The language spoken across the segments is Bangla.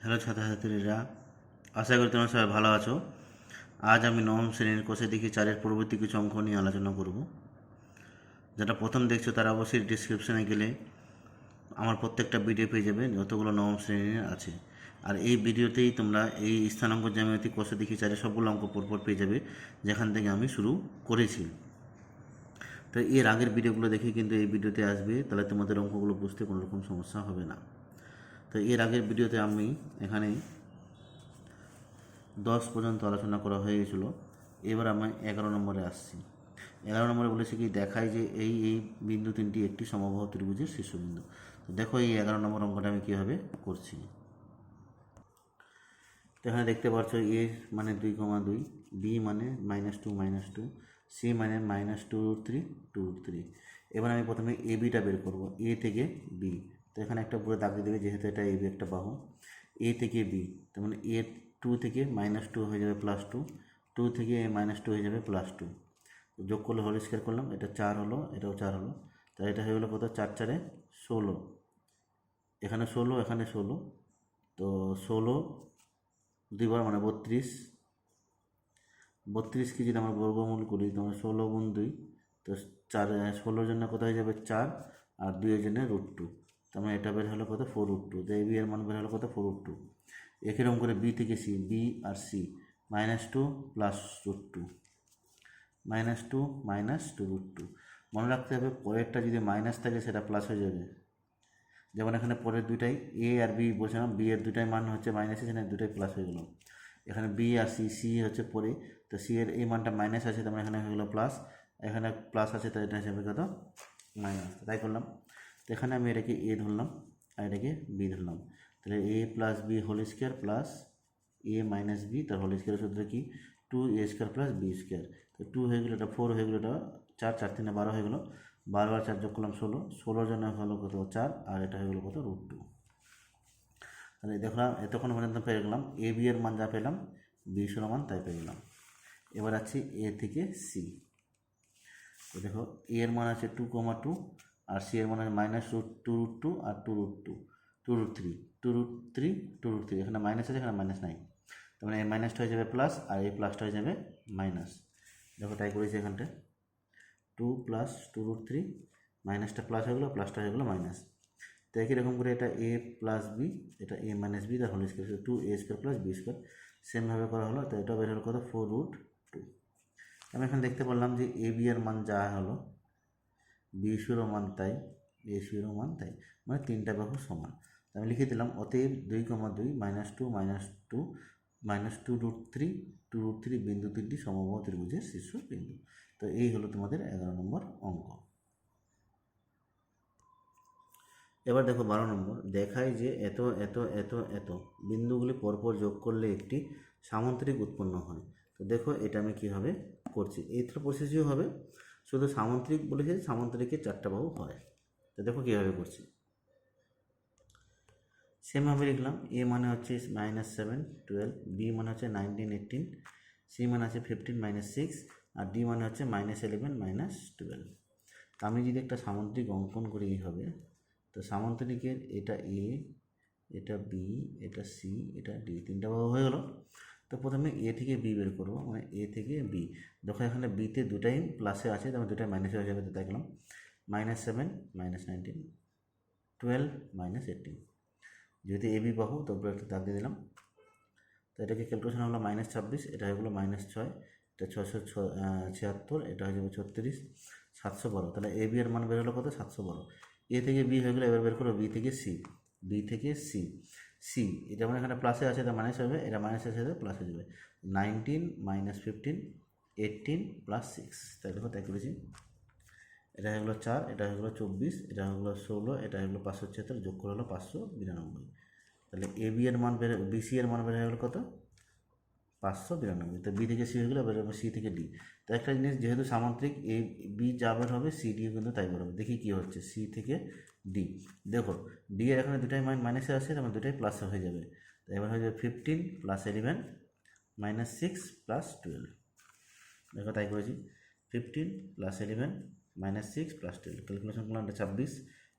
হ্যালো ছাত্রছাত্রীরা, আশা করি তোমরা সবাই ভালো আছো। আজ আমি নবম শ্রেণির কোষে দেখি চারের পরবর্তী কিছু অঙ্ক নিয়ে আলোচনা করব। যেটা প্রথম দেখছ তারা অবশ্যই ডিসক্রিপশনে গেলে আমার প্রত্যেকটা ভিডিও পেয়ে যাবে, যতগুলো নবম শ্রেণির আছে। আর এই ভিডিওতেই তোমরা এই স্থানাঙ্ক জ্যামিতি কোষে দেখি চারের সবগুলো অঙ্ক পরপর পেয়ে যাবে, যেখান থেকে আমি শুরু করেছি। তো এর আগের ভিডিওগুলো দেখে কিন্তু এই ভিডিওতে আসবে, তাহলে তোমাদের অঙ্কগুলো বুঝতে কোনো রকম সমস্যা হবে না। তো এর আগের ভিডিওতে আমি এখানে দশ পর্যন্ত আলোচনা করা হয়ে গেছিল। এবার আমি এগারো নম্বরে আসছি। এগারো নম্বরে বলেছি কি দেখায় যে এই এই বিন্দু তিনটি একটি সমবাহু ত্রিভুজের শীর্ষবিন্দু। তো দেখো এই এগারো নম্বর অঙ্কটা আমি কীভাবে করছি। তো এখানে দেখতে পাচ্ছ এ মানে দুই কমা দুই, বি মানে minus two minus two, C মানে minus two three two three. এবার আমি প্রথমে এ বিটা বের করব, এ থেকে বি। তো এখানে একটা পুরো দাগ দিয়ে দেবে যেহেতু এটা এ বি একটা বাহু এ থেকে বি তার মানে এ টু থেকে মাইনাস টু হয়ে যাবে প্লাস টু টু থেকে এ মাইনাস টু হয়ে যাবে প্লাস টু যোগ করলে হোল স্কোয়ার করলাম, এটা চার হলো, এটাও চার হলো, তাহলে এটা হয়ে গেলো কত? চার চারে ষোলো। এখানে ষোলো এখানে ষোলো। তো ষোলো দুইবার মানে বত্রিশ। বত্রিশকে যদি আমরা বর্গমূল করি তোমার ষোলো গুণ দুই, তো চার, ষোলোর জন্য কত হয়ে যাবে? চার, আর দুইয়ের জন্য রুট টু তার মানে এটা বের হলো কত? ফোর রুট টু তো এই বি এর মান বের হলো কত? ফোর রুট টু একইরকম করে বি থেকে সি বি আর C minus two plus root two minus two minus two root two মনে রাখতে হবে পরেরটা যদি মাইনাস থাকে সেটা প্লাস হয়ে যাবে। যেমন এখানে পরের দুইটাই এ আর বি বলছিলাম বি এর দুটাই মান হচ্ছে মাইনাস এখানে দুটাই প্লাস হয়ে গেলো। এখানে বি আর সি সি হচ্ছে পরে। তো সি এর এই মানটা মাইনাস আছে, তার মানে এখানে হয়ে গেলো প্লাস এখানে প্লাস আছে তো এটা হিসাবে কত? মাইনাস তাই করলাম। তো এখানে আমি এটাকে এ ধরলাম আর এটাকে বি ধরলাম। তাহলে A plus B whole square plus A minus B তার হোল স্কোয়ার সূত্র কি? Two A square plus B square তো টু হয়ে গেলো এটা ফোর হয়ে গেলো এটা, চার চার তিনে বারো হয়ে গেলো। বারো বারবার চার যোগ করলাম ষোলো। ষোলোর জন্য হলো কত? চার। আর এটা হয়ে গেলো কত? রুট টু তাহলে দেখলাম, এতক্ষণ পর্যন্ত পেয়ে গেলাম। এ বি এর মান যা পেলাম বি মান তাই পেয়ে গেলাম। এবার আছে এ থেকে সি দেখো এ এর মান আছে টু কমা টু আর সি এর মান আছে minus root two root two আর two root two two root three two root three two root three এখানে মাইনাস আছে, এখানে মাইনাস নাই। তার মানে এই মাইনাসটা হয়ে যাবে প্লাস আর এই প্লাসটা হয়ে যাবে মাইনাস দেখো তাই করেছি এখানটা। Two plus two root three মাইনাসটা প্লাস হয়ে গেলো প্লাসটা হয়ে গেলো মাইনাস তো একই রকম করে এটা এ প্লাস বি এটা এ মাইনাস বি তার whole square two A square plus B square সেমভাবে করা হলো, তো এটা বের হলো কত? ফোর রুট টু আমি এখন দেখতে পারলাম যে এ বি এর মান যা হলো বি শুরো মান তাই এ শুরো মান তাই মানে তিনটা বাহু সমান। আমি লিখে দিলাম, অতএব দুই কমা দুই minus two minus two minus two root three two root three বিন্দু তিনটি সমবাহ ত্রিভুজের শীর্ষ বিন্দু। তো এই হলো তোমাদের এগারো নম্বর অঙ্ক। এবার দেখো বারো নম্বর, দেখায় যে এত এত এত এত বিন্দুগুলি পরপর যোগ করলে একটি সামন্তরিক উৎপন্ন হয়। তো দেখো এটা আমি কীভাবে করছি। এই প্রসেসিও হবে শুধু সামন্তরিক বলেছে সামন্তরিকের চারটা বাহু হয়। তো দেখো কীভাবে করছি। সেমভাবে লিখলাম এ মানে হচ্ছে মাইনাস সেভেন টুয়েলভ বি মানে হচ্ছে নাইনটিন এইটিন সি মানে আছে ফিফটিন মাইনাস সিক্স আর ডি মানে হচ্ছে মাইনাস ইলেভেন মাইনাস টুয়েলভ তো আমি যদি একটা সামুদ্রিক অঙ্কন করি এইভাবে, তো সামন্তরিকের এটা এ এটা বি এটা সি এটা ডি তিনটা ভাগ হয়ে গেল। তো প্রথমে এ থেকে বি বের করব মানে এ থেকে বি দেখো এখানে বিতে দুটাই প্লাসে আছে তবে দুটাই মাইনাসে হয়ে যাবে, তো দেখলাম। Minus seven minus nineteen twelve minus eighteen যেহেতু এ বি বাহু, তো উপরে একটা দাগ দিয়ে দিলাম। তো এটাকে ক্যালকুলেশন হলো মাইনাস ছাব্বিশ, এটা হয়ে গেলো মাইনাস ছয়, এটা ছশো ছিয়াত্তর, এটা হয়ে যাবে ছত্রিশ, সাতশো বারো। তাহলে এ বি এর মান বের হলো কত? সাতশো বারো। এ থেকে বি হয়ে গেলো, এবার বের করো বি থেকে সি বি থেকে সি সি এটা মানে এখানে প্লাসে আছে, এটা মাইনাস হবে, এটা মাইনাস আছে প্লাস হয়ে যাবে। Nineteen minus fifteen eighteen plus six তাই দেখো তাই করেছি। এটা হয়ে গেলো চার, এটা হয়ে গেলো চব্বিশ, এটা হয়ে গেলো ষোলো, এটা হয়ে গেলো পাঁচশো ছিয়াত্তর, যোগ করে হলো পাঁচশো বিরানব্বই। তাহলে এ বি এর মান বেড়ে বিসি এর মান বেড়ে গেলো কত? পাঁচশো বিরানব্বই। তো বি থেকে সি হয়ে গেলো, এবার সি থেকে ডি তো একটা জিনিস, যেহেতু সামান্তরিক এ বি যা বের হবে সি ডিও কিন্তু তাই বের হবে। দেখি কী হচ্ছে। সি থেকে ডি দেখো ডি এর এখানে দুটাই মাইন মাইনাসে আছে তার দুটাই প্লাসে হয়ে যাবে। তো এবার হয়ে যাবে fifteen plus eleven minus six plus twelve দেখো, তাই করেছি। Fifteen plus eleven minus six plus twelve calculation করলাম এটা ছাব্বিশ,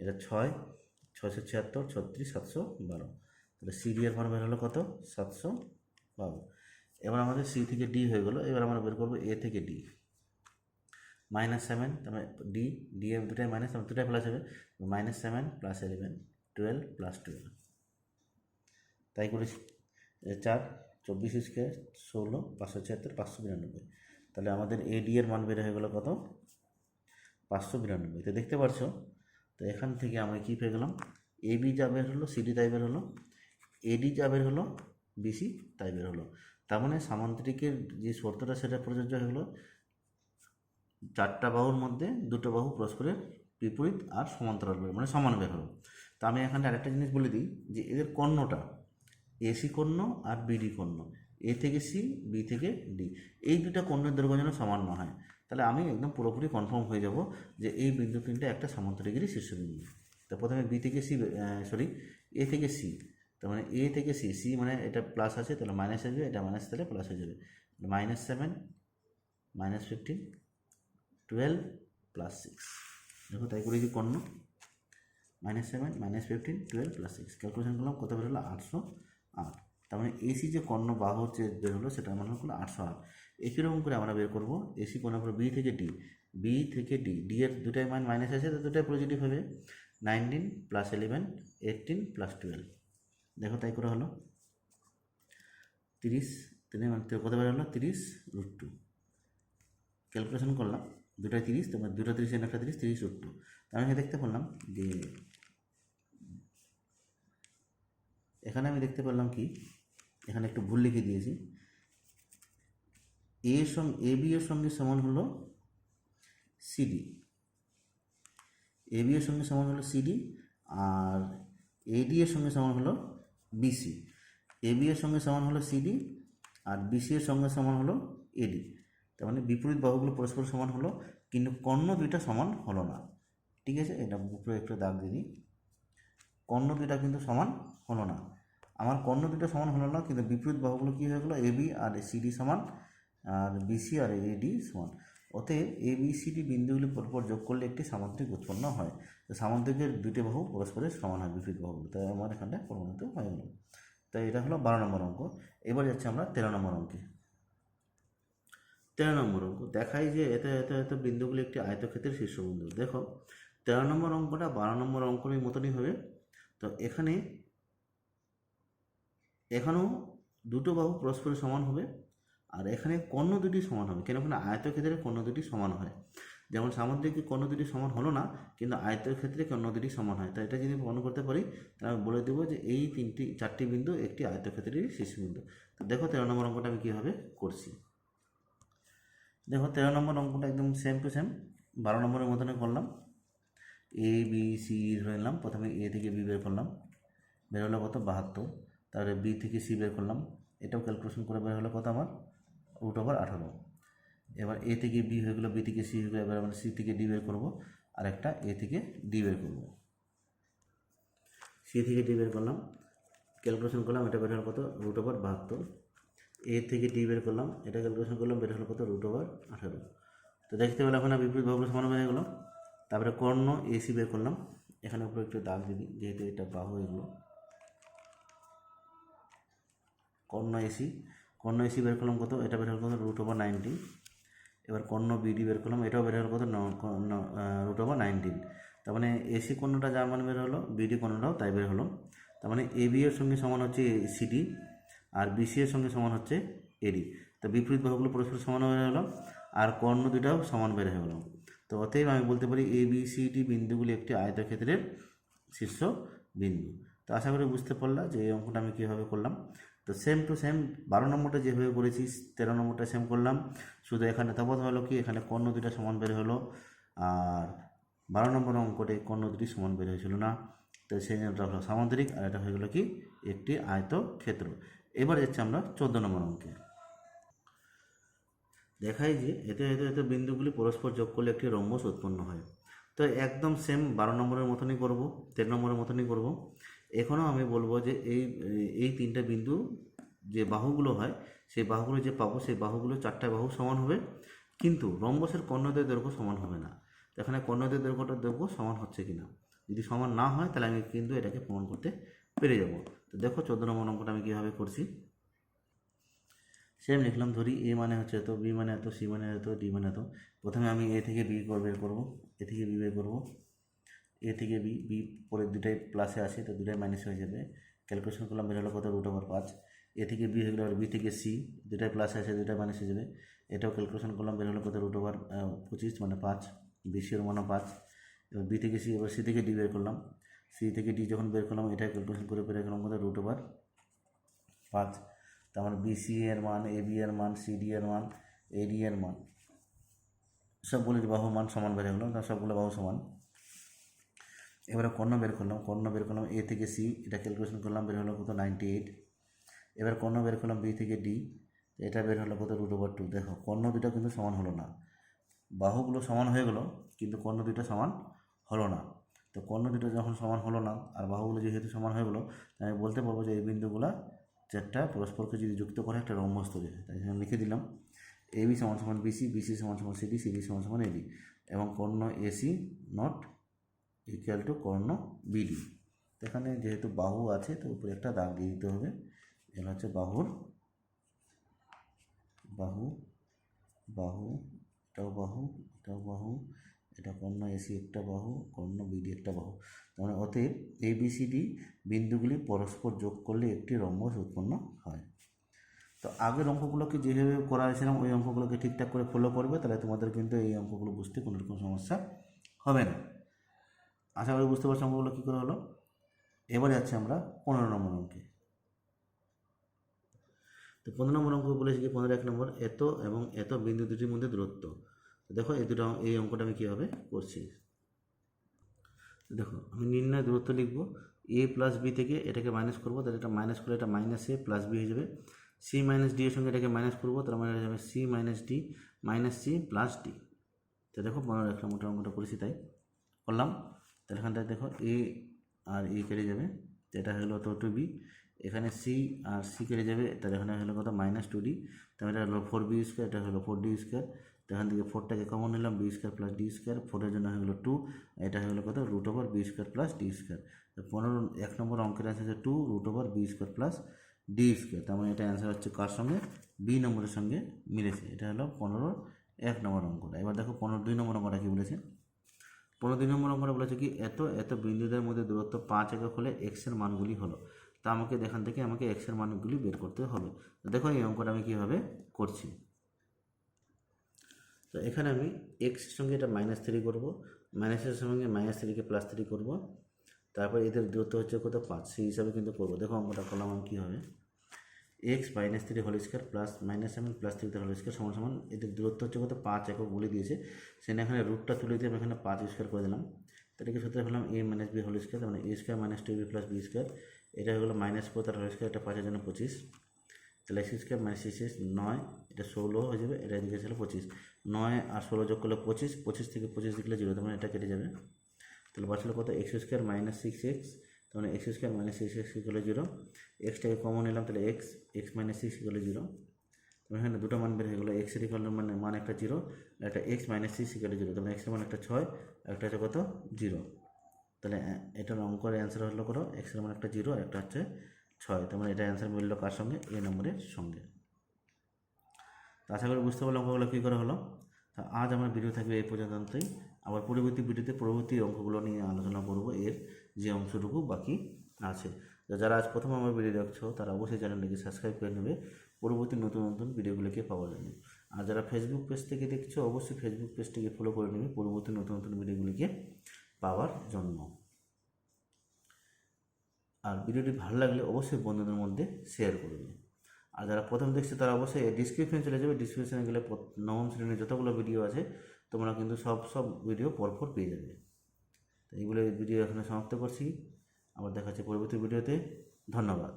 এটা ছয়, ছয়শো ছিয়াত্তর, ছত্রিশ, সাতশো বারো। তাহলে সি ডি এর মান বের হলো কত? সাতশো বারো। এবার আমাদের সি থেকে ডি হয়ে গেলো, এবার আমরা বের করব এ থেকে ডি মাইনাস সেভেন তারপরে ডি ডি এর দুটাই মাইনাস দুটাই প্লাস হবে। Minus seven plus eleven twelve plus twelve তাই করেছি। চার, চব্বিশ স্কোয়ার ষোলো, পাঁচশো ছিয়াত্তর, পাঁচশো বিরানব্বই। তাহলে আমাদের এ ডি এর মান বের হয়ে গেলো কত? পাঁচশো বিরানব্বই। তো দেখতে পাচ্ছ, তো এখান থেকে আমরা কী পেয়ে গেলাম? এ বি যা বের হলো সিডি তাই বের হলো। এডি যা বের হলো বিসি তাই বের হলো। তার মানে সামান্তরিকের যে শর্তটা, সেটা প্রযোজ্য হয়ে গেলো। চারটা বাহুর মধ্যে দুটো বাহু পরস্পরের বিপরীত আর সমান্তরাল বের মানে সমান বের হলো তা আমি এখানে আরেকটা জিনিস বলে দিই যে এদের কর্ণটা এসি কর্ণ আর বিডি কর্ণ এ থেকে সি বি থেকে ডি এই দুটা কর্ণের দৈর্ঘ্য যেন সমান না হয়। তাহলে আমি একদম পুরোপুরি কনফার্ম হয়ে যাব যে এই বিন্দু তিনটা একটা সামান্তরিকেরই শীর্ষবিন্দু তো প্রথমে বি থেকে সি সরি এ থেকে সি তার মানে এ থেকে সি সি মানে এটা প্লাস আছে, তাহলে মাইনাস আসবে, এটা মাইনাস তাহলে প্লাস হয়ে যাবে। Minus seven minus fifteen twelve plus six দেখো, তাই করেছি কর্ণ। Minus seven minus fifteen twelve plus six calculation করলাম, কত বের হলো? আটশো আট। তার মানে এসি যে কর্ণ বাহু যে বের হলো সেটা আমার হলো আটশো আট। একই রকম করে আমরা বের করব। এসি করে বি থেকে ডি বি থেকে ডি ডি এর দুটাই মান মাইনাস আছে তো দুটাই পজিটিভ হবে। Nineteen plus eleven eighteen plus twelve দেখো, তাই করে হলো। তিরিশ তিনে মানে কত বের হলো? তিরিশ রুট টু ক্যালকুলেশন করলাম। দুটাই তিরিশ, তোমার দুটো তিরিশ একটা তিরিশ তিরিশ রুট টু তার আমি দেখতে পেলাম যে এখানে আমি দেখতে পেলাম কি? এখানে একটু ভুল লিখে দিয়েছি। এ সঙ্গে এ বি এর সঙ্গে সমান হলো সিডি এ বি এর সঙ্গে সমান হলো সিডি আর এডি এর সঙ্গে সমান হলো বিসি এ বি এর সঙ্গে সমান হলো সিডি আর বিসি এর সঙ্গে সমান হলো এডি তার মানে বিপরীত বাহুগুলো পরস্পর সমান হলো, কিন্তু কর্ণ দুইটা সমান হলো না। ঠিক আছে? এটা উপরে একটু দাগ দিয়ে দিই। কর্ণ দুইটা কিন্তু সমান হলো না। আমার কর্ণ দুটো সমান হলো না, কিন্তু বিপরীত বাহুগুলো কী হয়ে গেলো? এবি আর সিডি সমান, আর বিসি আর এডি সমান। অতএব এ বি সিডি বিন্দুগুলি পরপর যোগ করলে একটি সামান্তরিক উৎপন্ন হয়। তো সামান্তরিকের দুটি বাহু পরস্পরের সমান হয় বিপরীত বাহুগুলো। তাই আমার এখানটা প্রমাণিত হয়ে তাই এটা হলো বারো নম্বর অঙ্ক। এবার যাচ্ছে আমরা তেরো নম্বর অঙ্কে। তেরো নম্বর অঙ্ক, দেখাই যে এত এত এত বিন্দুগুলি একটি আয়তক্ষেত্রের শীর্ষবিন্দু। দেখো, তেরো নম্বর অঙ্কটা বারো নম্বর অঙ্কের মতনই হবে। তো এখানে, এখানেও দুটো বাহু পরস্পরের সমান হবে, আর এখানে কর্ণ দুটি সমান হবে, কেন ওখানে আয়তক্ষেত্রে কর্ণ দুটি সমান হয়। যেমন সামুদ্রিক কর্ণ দুটি সমান হলো না, কিন্তু আয়তের ক্ষেত্রে কর্ণ দুটি সমান হয়। তাই এটা যদি প্রমাণ করতে পারি, তাহলে বলে দেবো যে এই তিনটি, চারটি বিন্দু একটি আয়তক্ষেত্রেরই শীর্ষবিন্দু। তো দেখো, তেরো নম্বর অঙ্কটা আমি কীভাবে করছি। দেখো, তেরো নম্বর অঙ্কটা একদম সেম টু সেম বারো নম্বরের মতনে করলাম। এ বি সি ধরে নিলাম। প্রথমে এ থেকে বি বের করলাম। বের হলো কত? বাহাত্তর। তারপরে বি থেকে সি বের করলাম। এটাও ক্যালকুলেশন করে বের হলো কত আমার? রুট ওভার আঠারো। এবার এ থেকে বি হয়ে গেলো বি থেকে সি হয়ে গেলো, এবার আমরা সি থেকে ডি বের করব। আর একটা এ থেকে ডি বের করব। সি থেকে ডি বের করলাম। ক্যালকুলেশন করলাম, এটা বের হলো কত? রুট ওভার বাহাত্তর। এ থেকে ডি বের করলাম, এটা ক্যালকুলেশন করলাম, বের হলো কত? রুট ওভার আঠারো। তো দেখতে পেলাম এখন বিপরীত বাহুগুলো সমান হয়ে গেলো তারপরে কর্ণ এসি বের করলাম। এখানে উপরে একটু দাগ দিবি যেহেতু এটা বাহু এগুলো কর্ণ এসি কর্ণ এসি বের করলাম কত? এটা বের হল কত? রুট ওভার নাইনটিন এবার কর্ণ বিডি বের করলাম, এটাও বের হল কত? রুট ওভার নাইনটিন তার মানে এসি কর্ণটা যার মানে বের হলো? বিডি কর্ণটাও তাই বের হলো। তার মানে এবি এর সঙ্গে সমান হচ্ছে সিডি আর বিসি এর সঙ্গে সমান হচ্ছে এডি তো বিপরীত বাহুগুলো পরস্পর সমান হয়ে গেলো আর কর্ণ দুটাও সমান বের হয়ে গেলো। তো অতএব আমি বলতে পারি এ বি সি ডি বিন্দুগুলি একটি আয়তক্ষেত্রের শীর্ষ বিন্দু। তো আশা করি বুঝতে পারলাম যে এই অঙ্কটা আমি কীভাবে করলাম। তো সেম টু সেম বারো নম্বরটা যেভাবে করেছি তেরো নম্বরটা সেম করলাম। শুধু এখানে তফাৎ হলো কি? এখানে কর্ণ দুটা সমান বের হলো আর বারো নম্বর অঙ্কটে কর্ণ দুটি সমান বের হয়েছিল না। তো সেই জন্য সামান্তরিক আর এটা হয়ে গেলো কি? একটি আয়ত ক্ষেত্র এবার যাচ্ছে আমরা চোদ্দ নম্বর অঙ্কে। দেখাই যে এতে এতে এতে বিন্দুগুলি পরস্পর যোগ করলে একটি রম্বস উৎপন্ন হয়। তো একদম সেম বারো নম্বরের মতনই করব, তেরো নম্বরের মতনই করব। এখনও আমি বলব যে এই এই তিনটা বিন্দু যে বাহুগুলো হয়, সেই বাহুগুলো যে পাবো, সেই বাহুগুলো চারটা বাহু সমান হবে। কিন্তু রম্বসের কর্ণদের দৈর্ঘ্য সমান হবে না। এখানে কর্ণদের দৈর্ঘ্যটার দৈর্ঘ্য সমান হচ্ছে কিনা? যদি সমান না হয়, তাহলে আমি কিন্তু এটাকে প্রমাণ করতে পেরে যাব। তো দেখো চোদ্দ নম্বর অঙ্কটা আমি কীভাবে করছি? সেম লিখলাম ধরি এ মানে হচ্ছে এত বি মানে এত সি মানে এত ডি মানে এত। প্রথমে আমি এ থেকে বি বের করব। এ থেকে বি বের করব। এ থেকে বি বি পরে দুটাই প্লাসে আসে তো দুটাই মাইনাস হয়ে যাবে। ক্যালকুলেশন করলাম বের হলো কত? রুট ওভার পাঁচ। এ থেকে বি হয়ে গেলো বি থেকে সি দুটাই প্লাসে আছে দুটাই মাইনাস হয়ে যাবে। এটাও ক্যালকুলেশন করলাম, বের হলো কত? রুট ওভার পঁচিশ মানে পাঁচ। বিসির মানও পাঁচ। এবার বি থেকে সি এবার সি থেকে ডি বের করলাম। সি থেকে ডি যখন বের করলাম, এটা ক্যালকুলেশন করে বের করলাম কত রুট ওভার পাঁচ। তার মানে বিসি এর মান এ বি এর মান সি ডি এর মান এ ডি এর মান। সবগুলির বাহু মান সমান বের হলো তার সবগুলো বাহু সমান। এবারে কর্ণ বের করলাম, কর্ণ বের করলাম এ থেকে সি এটা ক্যালকুলেশন করলাম, বের হলো কত? নাইনটি এইট এবার কর্ণ বের করলাম বি থেকে ডি এটা বের হলো কত? রুট ওভার টু দেখো, কর্ণ দুটো কিন্তু সমান হলো না। বাহুগুলো সমান হয়ে গেলো, কিন্তু কর্ণ দুটো সমান হলো না। তো কর্ণ দুটো যখন সমান হলো না, আর বাহুগুলো যেহেতু সমান হয়ে গেলো, তাই আমি বলতে পারব যে এই বিন্দুগুলো চারটা পরস্পরকে যদি যুক্ত করে একটা রম্বস তৈরি হয় তাই আমি লিখে দিলাম এ বি সমান সমান বিসি বিসি সমান সমান সিডি সিডি সমান সমান এডি এবং কর্ণ এসি নট ইকুয়াল টু কর্ণ বিডি এখানে যেহেতু বাহু আছে, তো উপরে একটা দাগ দিয়ে দিতে হবে। এটা হচ্ছে বাহুর, বাহু বাহু, এটাও বাহু এটাও বাহু এটা কর্ণ এসি একটা বাহু কর্ণ বিডি একটা বাহু। তার মানে অতএব এ বি সি ডি বিন্দুগুলি পরস্পর যোগ করলে একটি রম্বস উৎপন্ন হয়। তো আগের অঙ্কগুলোকে যেভাবে করা হয়েছিলাম, ওই অঙ্কগুলোকে ঠিকঠাক করে ফলো করবে, তাহলে তোমাদের কিন্তু এই অঙ্কগুলো বুঝতে কোনো রকম সমস্যা হবে না। আশা করি বুঝতে পারছ অঙ্কগুলো কী করে হলো? এবারে যাচ্ছি আমরা পনেরো নম্বর অঙ্কে। তো পনেরো নম্বর অঙ্ক বলেছি কি, পনেরো এক নম্বর, এত এবং এত বিন্দু দুটির মধ্যে দূরত্ব। দেখো এই দুটো, এই অঙ্কটা আমি কীভাবে করছি? দেখো, আমি নির্ণয় দূরত্ব লিখব। এ প্লাস বি থেকে এটাকে মাইনাস করব, তাহলে এটা মাইনাস করলে এটা মাইনাস এ প্লাস বি হয়ে যাবে। সি মাইনাস ডি এর সঙ্গে এটাকে মাইনাস করব, তার মানে হয়ে যাবে C minus D minus C plus D তো দেখো, পনেরো এক নম্বরটা অঙ্কটা করেছি তাই। করলাম। তাহলে এখানটায় দেখো এ আর এ কেটে যাবে, তো এটা হলো তো টু বি এখানে সি আর সি কেটে যাবে, তাহলে এখানে হলো কত? মাইনাস টু ডি তাহলে এটা হলো ফোর বি স্কোয়ার এটা হলো ফোর ডি স্কোয়ার এখান থেকে ফোরটাকে কমন নিলাম B square plus D square ফোরের জন্য হয়ে গেলো টু এটা হয়ে গেলো কত? Root over B square plus D square পনেরো, এক নম্বর অঙ্কের অ্যান্সার হচ্ছে two root over B square plus D square তার মানে এটা অ্যান্সার হচ্ছে কার সঙ্গে? বি নম্বরের সঙ্গে মিলেছে। এটা হলো পনেরো, এক নম্বর অঙ্কটা এবার দেখো পনেরো, দুই নম্বর অঙ্কটা কী বলেছে? পনেরো, দুই নম্বর অঙ্কটা বলেছে কি, এত এত বিন্দুদের মধ্যে দূরত্ব পাঁচ একক হলে এক্সের মানগুলি হলো। তা আমাকে এখান থেকে আমাকে এক্সের মানগুলি বের করতে হবে। দেখো এই অঙ্কটা আমি কীভাবে করছি। তো এখানে আমি এক্সের সঙ্গে এটা মাইনাস থ্রি করব। মাইনাসের সঙ্গে মাইনাস থ্রিকে প্লাস থ্রি করব। তারপর এদের দূরত্ব হচ্ছে কত? পাঁচ। সেই হিসাবে কিন্তু করব। দেখো অঙ্কটা করলাম আমি কী হবে? X minus three whole square plus minus seven plus three whole square সমান সমান এদের দূরত্ব হচ্ছে কত? পাঁচ একক বলে দিয়েছে। সেখানে এখানে রুটটা তুলে দিয়ে আমি এখানে পাঁচ স্কোয়ার করে দিলাম। তাহলে সূত্রে ফেললাম A minus B whole square মানে A square minus two B plus B square এটা গেলো মাইনাস ফোর তার হোল স্কোয়ার এটা পাঁচের জন্য পঁচিশ। তাহলে এক্স স্কোয়ার মাইনাস সিক্স নয়, এটা ষোলো হয়ে যাবে, এটা এদিকে ছিল পঁচিশ। নয় আর ষোলো যোগ করলে পঁচিশ পঁচিশ থেকে পঁচিশ দিকলে জিরো, তার মানে এটা কেটে যাবে। তাহলে বাঁচলো কত? X square minus six X তার মানে X square minus six X equal zero এক্সটাকে common নিলাম, তাহলে X X minus six equal zero তাহলে এখানে দুটো মান বের হয়ে গেলো এক্সের ইকুয়াল মানে মান একটা জিরো একটা X minus six equal zero তাহলে এক্সের মান একটা ছয় একটা হচ্ছে কত? জিরো তাহলে এটার অঙ্কের অ্যান্সার হলো করো এক্সের মান একটা জিরো আর একটা হচ্ছে ছয়। তার মানে এটা অ্যান্সার মিললো কার সঙ্গে? এ নম্বরের সঙ্গে। আশা করি বুঝতে পারলাম অঙ্কগুলো কী করে হলো। তা আজ আমার ভিডিও থাকবে এই পর্যন্তই। আবার পরবর্তী ভিডিওতে পরবর্তী অঙ্কগুলো নিয়ে আলোচনা করব। এর যে অংশটুকু বাকি আছে। যারা আজ প্রথম আমার ভিডিও দেখছ, তারা অবশ্যই চ্যানেলটিকে সাবস্ক্রাইব করে নেবে। পরবর্তী নতুন নতুন ভিডিওগুলোকে পাওয়ার জন্য। আর যারা ফেসবুক পেজ থেকে দেখছ, অবশ্যই ফেসবুক পেজটিকে ফলো করে নেবে পরবর্তী নতুন নতুন ভিডিওগুলিকে পাওয়ার জন্য। আর ভিডিওটি ভালো লাগলে অবশ্যই বন্ধুদের মধ্যে শেয়ার করবে। আর যারা প্রথম দেখছে তারা অবশ্যই ডিসক্রিপশন চলে যাবে। ডিসক্রিপশনে গেলে নবম শ্রেণির যতগুলো ভিডিও আছে, তোমরা কিন্তু সব সব ভিডিও পরপর পেয়ে যাবে। তো এইগুলো ভিডিও এখানে সমাপ্ত করছি। আবার দেখা হচ্ছে পরবর্তী ভিডিওতে ধন্যবাদ।